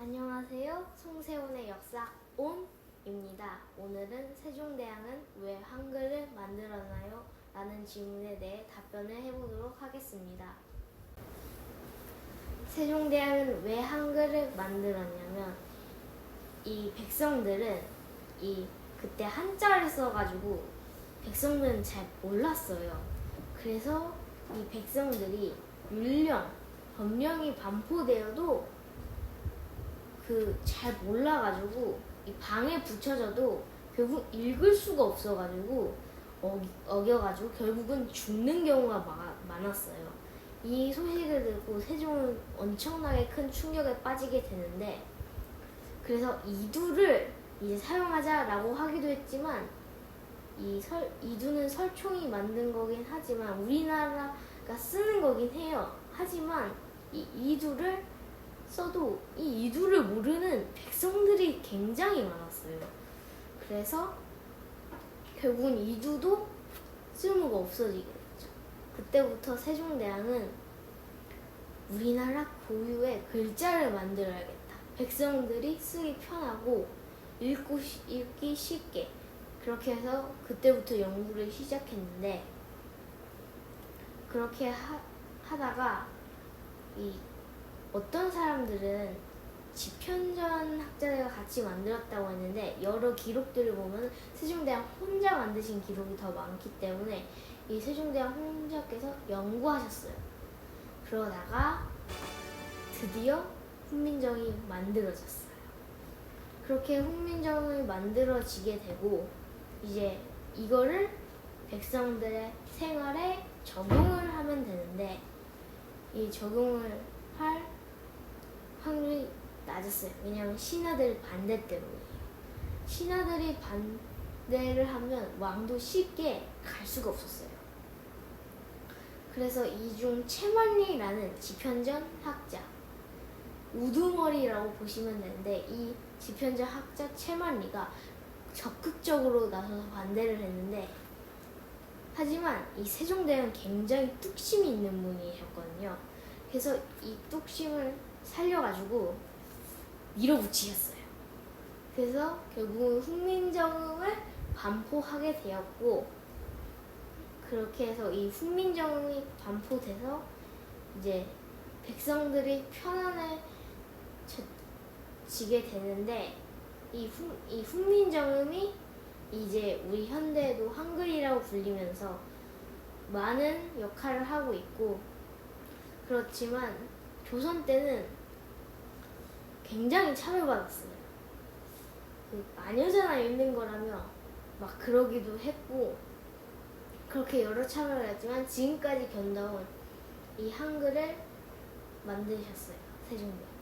안녕하세요. 송세훈의 역사 온입니다. 오늘은 세종대왕은 왜 한글을 만들었나요? 라는 질문에 대해 답변을 해보도록 하겠습니다. 세종대왕은 왜 한글을 만들었냐면 이 백성들은 이 그때 한자를 써가지고 백성들은 잘 몰랐어요. 그래서 이 백성들이 율령, 법령이 반포되어도 그 잘 몰라가지고 이 방에 붙여져도 결국 읽을 수가 없어가지고 어, 어겨가지고 결국은 죽는 경우가 마- 많았어요. 이 소식을 듣고 세종은 엄청나게 큰 충격에 빠지게 되는데 그래서 이두를 이제 사용하자라고 하기도 했지만 이 설, 이두는 설총이 만든 거긴 하지만 우리나라가 쓰는 거긴 해요. 하지만 이 이두를 써도 이 이두를 모르는 백성들이 굉장히 많았어요. 그래서 결국은 이두도 쓸모가 없어지게 됐죠. 그때부터 세종대왕은 우리나라 고유의 글자를 만들어야겠다. 백성들이 쓰기 편하고 읽고 시- 읽기 쉽게 그렇게 해서 그때부터 연구를 시작했는데 그렇게 하, 하다가 이 어떤 사람들은 지편전 학자들과 같이 만들었다고 했는데 여러 기록들을 보면 세종대왕 혼자 만드신 기록이 더 많기 때문에 이 세종대왕 혼자께서 연구하셨어요. 그러다가 드디어 훈민정이 만들어졌어요. 그렇게 훈민정이 만들어지게 되고 이제 이거를 백성들의 생활에 적용을 하면 되는데 이 적용을 할 확률이 낮았어요. 왜냐하면 신하들 반대 때문에. 신하들이 반대를 하면 왕도 쉽게 갈 수가 없었어요. 그래서 이중 채만리라는 지편전 학자, 우두머리라고 보시면 되는데 이 지편전 학자 채만리가 적극적으로 나서서 반대를 했는데 하지만 이 세종대왕은 굉장히 뚝심이 있는 분이셨거든요. 그래서 이 뚝심을 살려가지고 밀어붙이셨어요. 그래서 결국은 훈민정음을 반포하게 되었고 그렇게 해서 이 훈민정음이 반포돼서 이제 백성들이 편안해지게 되는데 이, 훈, 이 훈민정음이 이제 우리 현대에도 한글이라고 불리면서 많은 역할을 하고 있고 그렇지만 조선 때는 굉장히 차별받았어요. 그 마녀잖아 읽는 거라며 막 그러기도 했고 그렇게 여러 차별을 했지만 지금까지 견뎌온 이 한글을 만드셨어요 세종대.